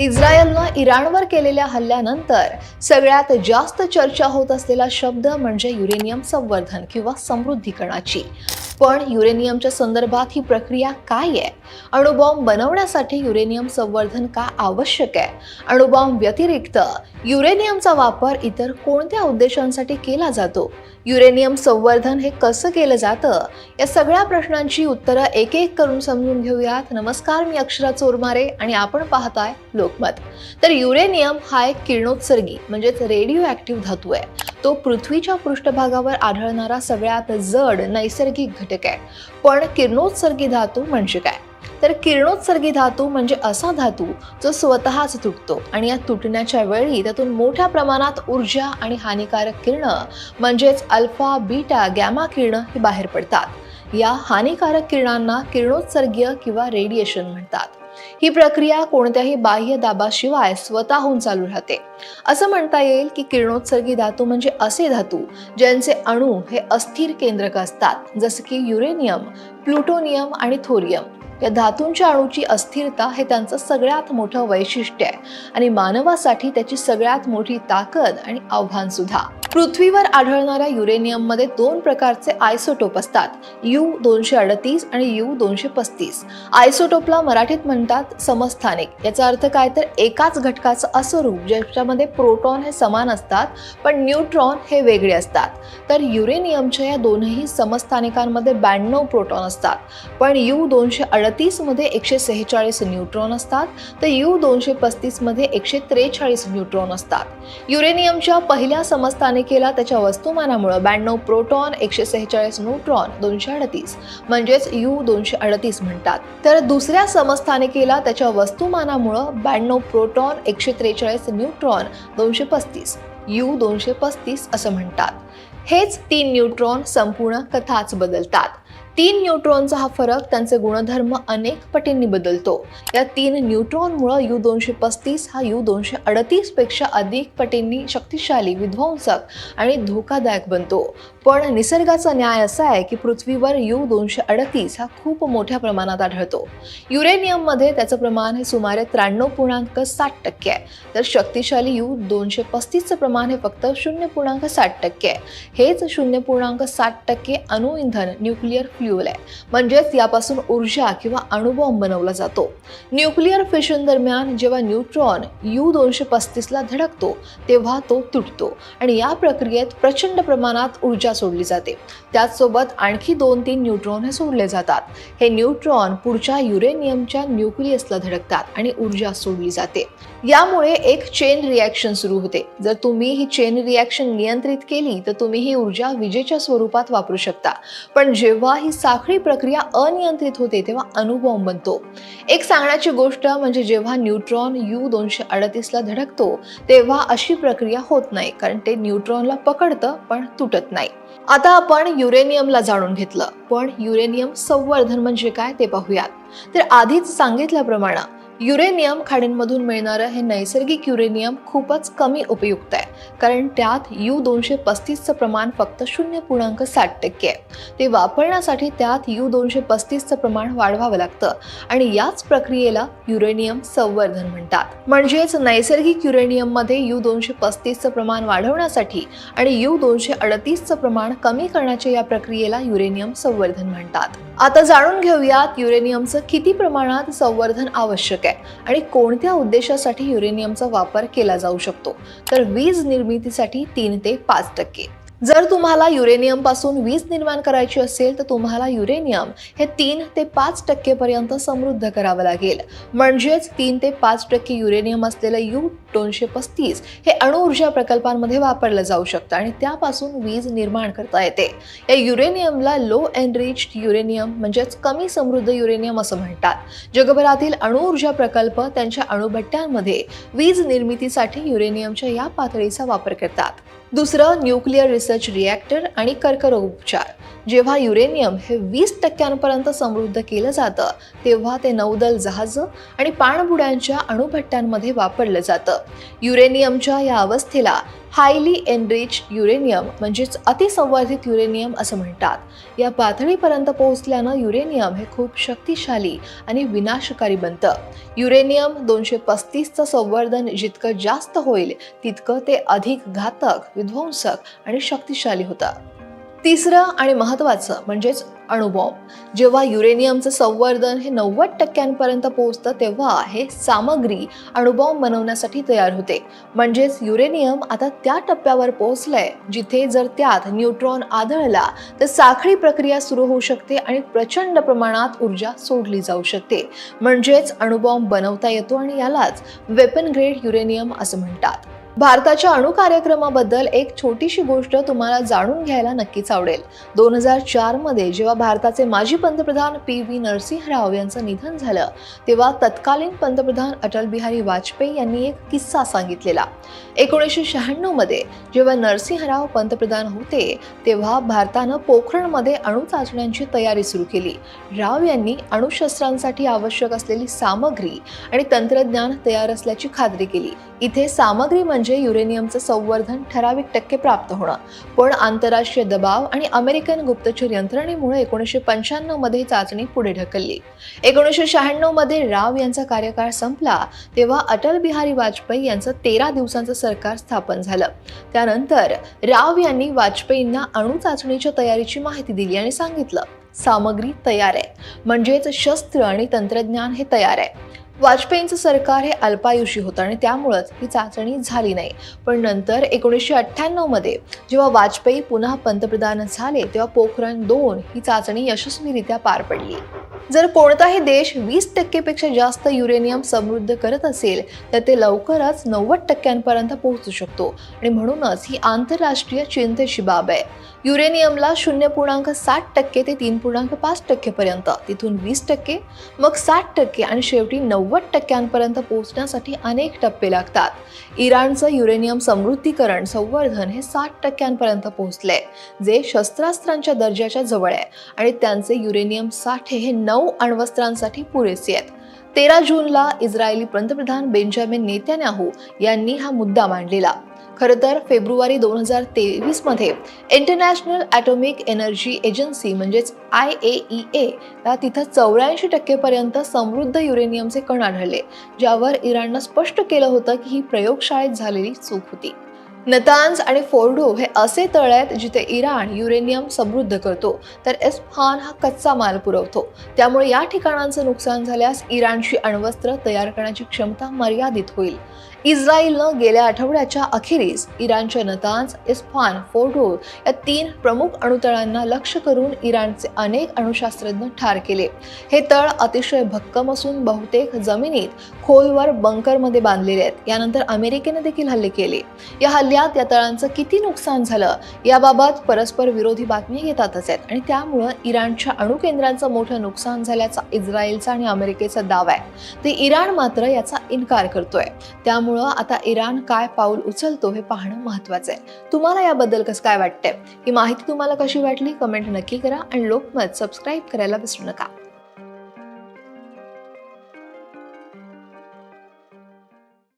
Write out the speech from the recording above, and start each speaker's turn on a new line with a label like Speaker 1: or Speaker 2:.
Speaker 1: इस्रायलनं इराणवर केलेल्या हल्ल्यानंतर सगळ्यात जास्त चर्चा होत असलेला शब्द म्हणजे युरेनियम संवर्धन किंवा समृद्धीकरणाची. पण युरेनियमच्या संदर्भात ही प्रक्रिया काय आहे? अणुबॉम्ब बनवण्यासाठी युरेनियम संवर्धन का आवश्यक आहे? अणुबॉम्ब व्यतिरिक्त युरेनियमचा वापर इतर कोणत्या उद्देशांसाठी केला जातो? युरेनियम संवर्धन हे कसं केलं जातं? या सगळ्या प्रश्नांची उत्तरं एक एक करून समजून घेऊयात. नमस्कार मी अक्षरा चोरमारे आणि आपण पाहताय लोकमत. तर युरेनियम हा एक किरणोत्सर्गी म्हणजेच रेडिओ ॲक्टिव्ह धातू आहे. तो पृथ्वीच्या पृष्ठभागावर आढळणारा सगळ्यात जड नैसर्गिक घटक आहे. पण किरणोत्सर्गी धातू म्हणजे काय? तर किरणोत्सर्गी धातू म्हणजे असा धातू जो स्वतःच तुटतो आणि या तुटण्याच्या वेळी त्यातून मोठ्या प्रमाणात ऊर्जा आणि हानिकारक किरण म्हणजेच अल्फा बीटा गॅमा किरण ही बाहेर पडतात. या हानिकारक किरणांना किरणोत्सर्गीय किंवा रेडिएशन म्हणतात. ही प्रक्रिया कोणत्याही बाह्य दाबाशिवाय स्वतःहून चालू राहते. असं म्हणता येईल की किरणोत्सर्गी धातू म्हणजे असे धातू ज्यांचे अणू हे अस्थिर केंद्रक असतात जसं की युरेनियम प्लुटोनियम आणि थोरियम या धातूंच्या अणूची अस्थिरता हे त्यांचं सगळ्यात मोठं वैशिष्ट्य आहे आणि मानवासाठी त्याची सगळ्यात मोठी ताकद आणि आव्हान सुद्धा. पृथ्वीवर आढळणाऱ्या युरेनियममध्ये दोन प्रकारचे आयसोटोप असतात. यू दोनशे अडतीस आणि यू दोनशे पस्तीस. आयसोटोपला मराठीत म्हणतात समस्थानिक. याचा अर्थ काय? तर एकाच घटकाचं असं रूप ज्याच्यामध्ये प्रोटॉन हे समान असतात पण न्यूट्रॉन हे वेगळे असतात. तर युरेनियमच्या या दोनही समस्थानिकांमध्ये ब्याण्णव प्रोटॉन असतात. पण यू दोनशे अडतीसमध्ये एकशे सेहेचाळीस न्यूट्रॉन असतात. तर यू दोनशे पस्तीसमध्ये एकशे त्रेचाळीस न्यूट्रॉन असतात. युरेनियमच्या पहिल्या समस्थानिक केला त्याच्या वस्तुमानामुळं ब्याण्णव प्रोटॉन एकशे सेहेचाळीस न्यूट्रॉन दोनशे अडतीस. म्हणजेच यू दोनशे अडतीस म्हणतात. तर दुसऱ्या समस्थानिकेला त्याच्या वस्तुमानामुळं ब्याण्णव प्रोटॉन एकशे त्रेचाळीस न्यूट्रॉन दोनशे पस्तीस. यू दोनशे पस्तीस असं म्हणतात. हेच तीन न्यूट्रॉन संपूर्ण कथाच बदलतात. तीन न्यूट्रॉनचा हा फरक त्यांचे गुणधर्म अनेक पटींनी बदलतो. या तीन न्यूट्रॉनमुळं यू दोनशे पस्तीस हा यू दोनशे अडतीसपेक्षा अधिक पटींनी शक्तिशाली विध्वंसक आणि धोकादायक बनतो. पण निसर्गाचा न्याय असा आहे की पृथ्वीवर यू दोनशे अडतीस हा खूप मोठ्या प्रमाणात आढळतो. युरेनियममध्ये त्याचं प्रमाण हे सुमारे त्र्याण्णव पूर्णांक साठ टक्के आहे. तर शक्तिशाली यू दोनशे पस्तीसचं प्रमाण हे फक्त शून्य पूर्णांक साठ टक्के आहे. हेच शून्य पूर्णांक साठ टक्के अणुइंधन न्यूक्लिअर फ्ल्युअल आहे. म्हणजेच यापासून ऊर्जा किंवा अणुबॉम्ब बनवला जातो. न्यूक्लिअर फिशन दरम्यान जेव्हा न्यूट्रॉन यू दोनशे पस्तीसला धडकतो तेव्हा तो तुटतो आणि या प्रक्रियेत प्रचंड प्रमाणात ऊर्जा सोडली जाते. त्याचसोबत आणखी दोन तीन न्यूट्रॉन हे सोडले जातात. हे न्यूट्रॉन पुढच्या युरेनियमच्या न्यूक्लियसला धडकतात आणि ऊर्जा सोडली जाते. यामुळे एक चेन रिॲक्शन सुरू होते. जर तुम्ही ही चेन रिॲक्शन नियंत्रित केली तर तुम्ही ही ऊर्जा विजेच्या स्वरूपात वापरू शकता. पण जेव्हा ही साखळी प्रक्रिया अनियंत्रित होते तेव्हा अणुबॉम्ब बनतो. एक सांगण्याची गोष्ट म्हणजे जेव्हा न्यूट्रॉन यू दोनशे अडतीसला धडकतो तेव्हा अशी प्रक्रिया होत नाही कारण ते न्यूट्रॉनला पकडतं पण तुटत नाही. आता आपण युरेनियमला जाणून घेतलं पण युरेनियम संवर्धन म्हणजे काय ते पाहूयात. तर आधीच सांगितल्याप्रमाणे युरेनियम खाडींमधून मिळणारं हे नैसर्गिक युरेनियम खूपच कमी उपयुक्त आहे. कारण त्यात यू दोनशे पस्तीसचं प्रमाण फक्त शून्य पूर्णांक साठ टक्के आहे. ते वापरण्यासाठी त्यात यू दोनशे पस्तीसचं प्रमाण वाढवावं लागतं आणि याच प्रक्रियेला युरेनियम संवर्धन म्हणतात. म्हणजेच नैसर्गिक युरेनियममध्ये यू दोनशे पस्तीसचं प्रमाण वाढवण्यासाठी आणि यू दोनशे अडतीसचं प्रमाण कमी करण्याच्या या प्रक्रियेला युरेनियम संवर्धन म्हणतात. आता जाणून घेऊयात युरेनियमचं किती प्रमाणात संवर्धन आवश्यक आहे. आणि कोणत्या उद्देशासाठी युरेनियमचा वापर केला जाऊ शकतो? तर वीज निर्मितीसाठी तीन ते पाच टक्के. जर तुम्हाला युरेनियमपासून वीज निर्माण करायची असेल तर तुम्हाला युरेनियम हे तीन ते पाच टक्केपर्यंत समृद्ध करावं लागेल. म्हणजेच तीन ते पाच टक्के युरेनियम असलेलं यू दोनशे पस्तीस हे अणुऊर्जा प्रकल्पांमध्ये वापरलं जाऊ शकतं आणि त्यापासून वीज निर्माण करता येते. या युरेनियमला लो एनरिच्ड युरेनियम म्हणजेच कमी समृद्ध युरेनियम असं म्हणतात. जगभरातील अणुऊर्जा प्रकल्प त्यांच्या अणुभट्ट्यांमध्ये वीज निर्मितीसाठी युरेनियमच्या या पातळीचा वापर करतात. दुसरं न्यूक्लिअर रिसर्च रिॲक्टर आणि कर्करोग उपचार जेव्हा युरेनियम हे वीस टक्क्यांपर्यंत समृद्ध केलं जातं तेव्हा ते नौदल जहाजं आणि पाणबुड्यांच्या अणुभट्ट्यांमध्ये वापरलं जातं. युरेनियमच्या या अवस्थेला हायली एनरिच युरेनियम म्हणजेच अतिसंवर्धित युरेनियम असं म्हणतात. या पातळीपर्यंत पोहोचल्यानं युरेनियम हे खूप शक्तिशाली आणि विनाशकारी बनतं. युरेनियम दोनशे पस्तीसचं संवर्धन जितकं जास्त होईल तितकं ते अधिक घातक विध्वंसक आणि शक्तिशाली होतं. तिसरं आणि महत्त्वाचं म्हणजेच अणुबॉम्ब. जेव्हा युरेनियमचं संवर्धन हे नव्वद टक्क्यांपर्यंत पोहोचतं तेव्हा हे सामग्री अणुबॉम्ब बनवण्यासाठी तयार होते. म्हणजेच युरेनियम आता त्या टप्प्यावर पोहोचलंय जिथे जर त्यात न्यूट्रॉन आढळला तर साखळी प्रक्रिया सुरू होऊ शकते आणि प्रचंड प्रमाणात ऊर्जा सोडली जाऊ शकते. म्हणजेच अणुबॉम्ब बनवता येतो आणि यालाच वेपन ग्रेड युरेनियम असं म्हणतात. भारताच्या अणु कार्यक्रमाबद्दल एक छोटीशी गोष्ट तुम्हाला जाणून घ्यायला नक्कीच आवडेल. दोन हजार चारमध्ये जेव्हा भारताचे माजी पंतप्रधान पी व्ही नरसिंहराव यांचं निधन झालं तेव्हा तत्कालीन पंतप्रधान अटल बिहारी वाजपेयी यांनी एक किस्सा सांगितलेला. एकोणीसशे शहाण्णवमध्ये जेव्हा नरसिंहराव पंतप्रधान होते तेव्हा भारतानं पोखरणमध्ये अणु चाचण्यांची तयारी सुरू केली. राव यांनी अणुशस्त्रांसाठी आवश्यक असलेली सामग्री आणि तंत्रज्ञान तयार असल्याची खात्री केली. इथे सामग्री म्हणजे म्हणजे युरेनियमचं संवर्धन ठराविक टक्के प्राप्त होणं. पण आंतरराष्ट्रीय दबाव आणि अमेरिकन गुप्तचर यंत्रणेमुळे एकोणीसशे पंच्याण्णवमध्ये चाचणी पुढे ढकलली. एकोणीसशे शहाण्णवमध्ये राव यांचा कार्यकाळ संपला तेव्हा अटल बिहारी वाजपेयी यांचं तेरा दिवसांचं सरकार स्थापन झालं. त्यानंतर राव यांनी वाजपेयींना अणु चाचणीच्या तयारीची माहिती दिली आणि सांगितलं सामग्री तयार आहे. म्हणजेच शस्त्र आणि तंत्रज्ञान हे तयार आहे. वाजपेयींचं सरकार हे अल्पायुषी होतं आणि त्यामुळंच ही चाचणी झाली नाही. पण नंतर एकोणीसशे अठ्ठ्याण्णवमध्ये जेव्हा वाजपेयी पुन्हा पंतप्रधान झाले तेव्हा पोखरण दोन ही चाचणी यशस्वीरित्या पार पडली. जर कोणताही देश वीस टक्केपेक्षा जास्त युरेनियम समृद्ध करत असेल तर ते लवकरच नव्वद टक्क्यांपर्यंत पोहोचू शकतो. आणि म्हणूनच ही आंतरराष्ट्रीय चिंतेची बाब आहे. युरेनियमला शून्य पूर्णांक सात टक्के ते तीन पूर्णांक पाच टक्केपर्यंत तिथून वीस टक्के मग साठ टक्के आणि शेवटी नव्वद टक्क्यांपर्यंत पोहोचण्यासाठी अनेक टप्पे लागतात. इराणचं युरेनियम समृद्धीकरण संवर्धन हे साठ टक्क्यांपर्यंत पोहोचलंय जे शस्त्रास्त्रांच्या दर्जाच्या जवळ आहे आणि त्यांचे युरेनियम साठे हे नऊ अण्वस्त्रांसाठी पुरेसे आहेत. तेरा जूनला इस्रायली पंतप्रधान बेंजामिन नेत्यान्याहू यांनी हा मुद्दा मांडलेला. खरं तर फेब्रुवारी दोन हजार तेवीसमध्ये इंटरनॅशनल ॲटॉमिक एनर्जी एजन्सी म्हणजेच आय ए ई ए ला तिथं चौऱ्याऐंशी टक्केपर्यंत समृद्ध युरेनियमचे कण आढळले ज्यावर इराणनं स्पष्ट केलं होतं की ही प्रयोगशाळेत झालेली चूक होती. नतान्स आणि फोर्डो हे असे तळ आहेत जिथे इराण युरेनियम समृद्ध करतो तर एस्फान हा कच्चा माल पुरवतो. त्यामुळे या ठिकाणांचं नुकसान झाल्यास इराणची अण्वस्त्र तयार करण्याची क्षमता मर्यादित होईल. इस्रायलनं गेल्या आठवड्याच्या अखेरीस इराणच्या नतांज इस्फान फोटो या तीन प्रमुख अणुतळांना लक्ष करून इराणचे अनेक अणुशास्त्रज्ञ ठार केले. हे तळ अतिशय भक्कम असून बहुतेक जमिनीत खोलवर बंकरमध्ये बांधलेले आहेत. यानंतर अमेरिकेने देखील हल्ले केले. या हल्ल्यात या तळांचं किती नुकसान झालं याबाबत परस्पर विरोधी बातम्या येतातच आहेत आणि त्यामुळं इराणच्या अणुकेंद्रांचं मोठं नुकसान झाल्याचा इस्रायलचा आणि अमेरिकेचा दावा आहे. ते इराण मात्र याचा इन्कार करतोय. त्यामुळं आता इराण काय पाऊल उचलतो हे पाहणं महत्वाचं आहे. तुम्हाला याबद्दल कसं काय वाटतंय? ही माहिती तुम्हाला कशी वाटली? कमेंट नक्की करा आणि लोकमत सबस्क्राईब करायला विसरू नका.